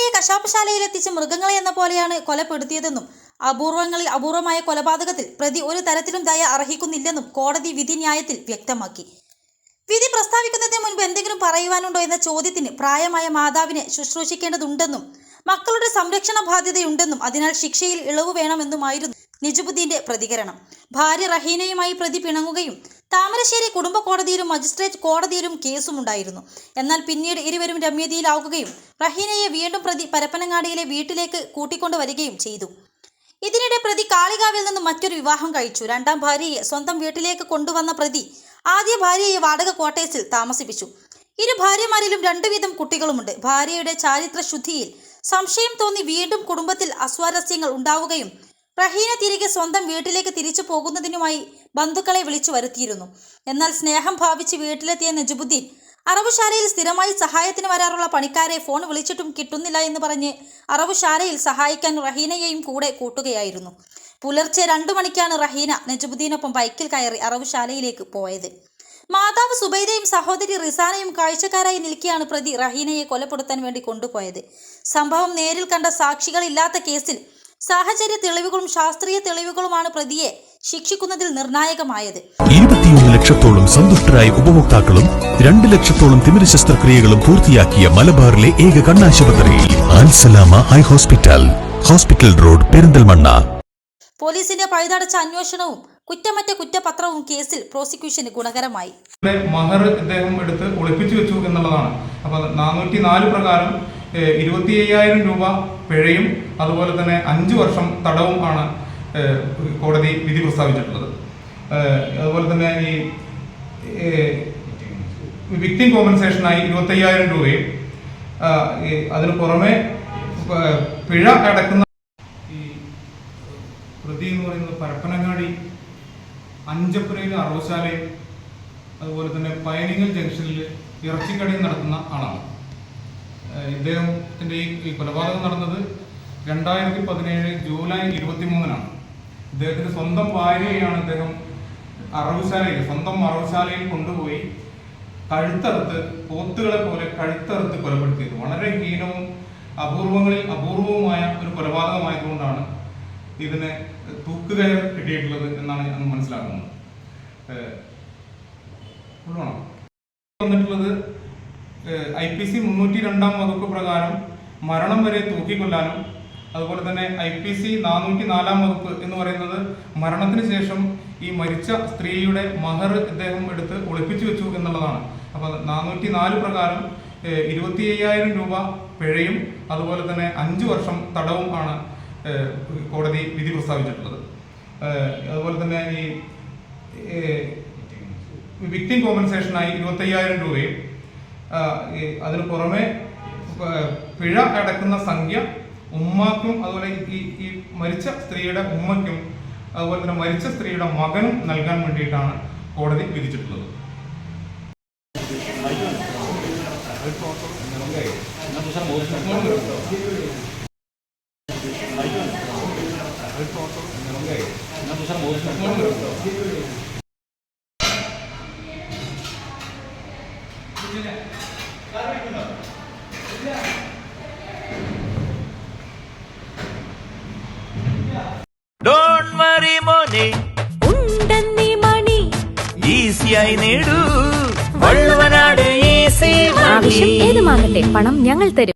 ഭാര്യയെ കശാപ്പശാലയിലെത്തിച്ച് മൃഗങ്ങളെ എന്ന പോലെയാണ് കൊലപ്പെടുത്തിയതെന്നും അപൂർവങ്ങളിൽ അപൂർവമായ കൊലപാതകത്തിൽ പ്രതി ഒരു തരത്തിലും ദയ അർഹിക്കുന്നില്ലെന്നും കോടതി വിധി ന്യായത്തിൽ വ്യക്തമാക്കി. വിധി പ്രസ്താവിക്കുന്നതിന് മുൻപ് എന്തെങ്കിലും പറയുവാനുണ്ടോ എന്ന ചോദ്യത്തിന് പ്രായമായ മാതാവിനെ ശുശ്രൂഷിക്കേണ്ടതുണ്ടെന്നും മക്കളുടെ സംരക്ഷണ ബാധ്യതയുണ്ടെന്നും അതിനാൽ ശിക്ഷയിൽ ഇളവ് വേണമെന്നുമായിരുന്നു നിജുബുദ്ദീന്റെ പ്രതികരണം. ഭാര്യ റഹീനയുമായി പ്രതി പിണങ്ങുകയും താമരശ്ശേരി കുടുംബ കോടതിയിലും മജിസ്ട്രേറ്റ് കോടതിയിലും കേസുമുണ്ടായിരുന്നു എന്നാൽ പിന്നീട് ഇരുവരും രമ്യതയിലാവുകയും റഹീനയെ വീണ്ടും പ്രതി പരപ്പനങ്ങാടിയിലെ വീട്ടിലേക്ക് കൂട്ടിക്കൊണ്ടുവരികയും ചെയ്തു. ഇതിനിടെ പ്രതി കാളികാവിൽ നിന്ന് മറ്റൊരു വിവാഹം കഴിച്ചു. രണ്ടാം ഭാര്യയെ സ്വന്തം വീട്ടിലേക്ക് കൊണ്ടുവന്ന പ്രതി ആദ്യ ഭാര്യയെ വാടക കോട്ടേസിൽ താമസിപ്പിച്ചു. ഇരു ഭാര്യമാരിലും രണ്ടുവിധം കുട്ടികളുമുണ്ട്. ഭാര്യയുടെ ചാരിത്ര ശുദ്ധിയിൽ സംശയം തോന്നി വീണ്ടും കുടുംബത്തിൽ അസ്വാരസ്യങ്ങൾ ഉണ്ടാവുകയും റഹീന തിരികെ സ്വന്തം വീട്ടിലേക്ക് തിരിച്ചു പോകുന്നതിനുമായി ബന്ധുക്കളെ വിളിച്ചു വരുത്തിയിരുന്നു. എന്നാൽ സ്നേഹം ഭാവിച്ച് വീട്ടിലെത്തിയ നജുബുദ്ദീൻ അറവുശാലയിൽ സ്ഥിരമായി സഹായത്തിന് വരാറുള്ള പണിക്കാരെ ഫോൺ വിളിച്ചിട്ടും കിട്ടുന്നില്ല എന്ന് പറഞ്ഞ് അറവുശാലയിൽ സഹായിക്കാൻ റഹീനയെയും കൂടെ കൂട്ടുകയായിരുന്നു. പുലർച്ചെ രണ്ടു മണിക്കാണ് റഹീന നജുബുദ്ദീനൊപ്പം ബൈക്കിൽ കയറി അറവുശാലയിലേക്ക് പോയത്. മാതാവ് സുബൈദയും സഹോദരി റിസാനയും കാഴ്ചക്കാരായി നിൽക്കിയാണ് പ്രതി റഹീനയെ കൊലപ്പെടുത്താൻ വേണ്ടി കൊണ്ടുപോയത്. സംഭവം നേരിൽ കണ്ട സാക്ഷികളില്ലാത്ത കേസിൽ സാഹചര്യ തെളിവുകളും ശാസ്ത്രീയ തെളിവുകളുമാണ് പ്രതിയെ ശിക്ഷിക്കുന്നതിൽ നിർണായകമായത്. ഇരുപത്തിയൊന്ന് ലക്ഷത്തോളം സന്തുഷ്ടരായ ഉപഭോക്താക്കളും രണ്ട് ലക്ഷത്തോളം തിമിര ശസ്ത്രക്രിയകളും പൂർത്തിയാക്കിയ മലബാറിലെ ഏക കണ്ണാശുപത്രി Al Salama eye hospital hospital road Perinthalmanna. പോലീസിന്റെ പഴുതടച്ച അന്വേഷണവും കുറ്റമറ്റ കുറ്റപത്രവും കേസിൽ പ്രോസിക്യൂഷന് ഗുണകരമായി. മഹർ ഇദ്ദേഹം എടുത്ത് ഒളിപ്പിച്ചു വെച്ചു എന്നുള്ളതാണ്. അപ്പൊ നാനൂറ്റി നാല് പ്രകാരം ഇരുപത്തി അയ്യായിരം രൂപ പിഴയും അതുപോലെ തന്നെ അഞ്ച് വർഷം തടവും ആണ് കോടതി വിധി പ്രസ്താവിച്ചിട്ടുള്ളത്. അതുപോലെ തന്നെ ഈ വിക്ടിം കോമ്പൻസേഷനായി ഇരുപത്തി അയ്യായിരം രൂപയും അതിനു പുറമെ പിഴ അടക്കുന്ന ഈ പ്രതി എന്ന് പറയുന്നത് പരപ്പനങ്ങാടി അഞ്ചപ്പുരയിലെ അറവശാലയും അതുപോലെ തന്നെ പയനിങ്ങൽ ജംഗ്ഷനിൽ ഇറച്ചിക്കടയും നടത്തുന്ന ആളാണ്. ഇദ്ദേഹത്തിന്റെ ഈ കൊലപാതകം നടന്നത് രണ്ടായിരത്തി പതിനേഴ് ജൂലൈ ഇരുപത്തി മൂന്നിനാണ് ഇദ്ദേഹത്തിന്റെ സ്വന്തം ഭാര്യയെയാണ് ഇദ്ദേഹം അറവുശാലയിൽ സ്വന്തം അറവുശാലയിൽ കൊണ്ടുപോയി കഴുത്തറുത്ത് പോത്തുകളെ പോലെ കഴുത്തറുത്ത് കൊലപ്പെടുത്തിയത്. വളരെ ഹീനവും അപൂർവങ്ങളിൽ അപൂർവവുമായ ഒരു കൊലപാതകമായതുകൊണ്ടാണ് ഇതിന് തൂക്കുകയർ കിട്ടിയിട്ടുള്ളത് എന്നാണ് ഞാൻ മനസ്സിലാക്കുന്നത്. വന്നിട്ടുള്ളത് ഐ പി സി മുന്നൂറ്റി രണ്ടാം വകുപ്പ് പ്രകാരം മരണം വരെ തൂക്കിക്കൊല്ലാനും അതുപോലെ തന്നെ ഐ പി സി നാനൂറ്റി നാലാം വകുപ്പ് എന്ന് പറയുന്നത് മരണത്തിന് ശേഷം ഈ മരിച്ച സ്ത്രീയുടെ മഹർ ഇദ്ദേഹം എടുത്ത് ഒളിപ്പിച്ചു വെച്ചു എന്നുള്ളതാണ്. അപ്പോൾ നാനൂറ്റി നാല് പ്രകാരം ഇരുപത്തി അയ്യായിരം രൂപ പിഴയും അതുപോലെ തന്നെ അഞ്ച് വർഷം തടവും ആണ് കോടതി വിധി പ്രസ്താവിച്ചിട്ടുള്ളത്. അതുപോലെ തന്നെ ഈ വിക്ടിം കോമ്പൻസേഷനായി ഇരുപത്തി അയ്യായിരം രൂപയും അതിന് പുറമെ പിഴ അടക്കുന്ന സംഖ്യ ഉമ്മാക്കും അതുപോലെ ഈ ഈ മരിച്ച സ്ത്രീയുടെ ഉമ്മയ്ക്കും അതുപോലെ തന്നെ മരിച്ച സ്ത്രീയുടെ മകനും നൽകാൻ വേണ്ടിയിട്ടാണ് കോടതി വിധിച്ചിട്ടുള്ളത് ഈസിയായി നേടൂ. വള്ളുവനാട് ആവശ്യം ഏതുമാകട്ടെ പണം ഞങ്ങൾ തരും.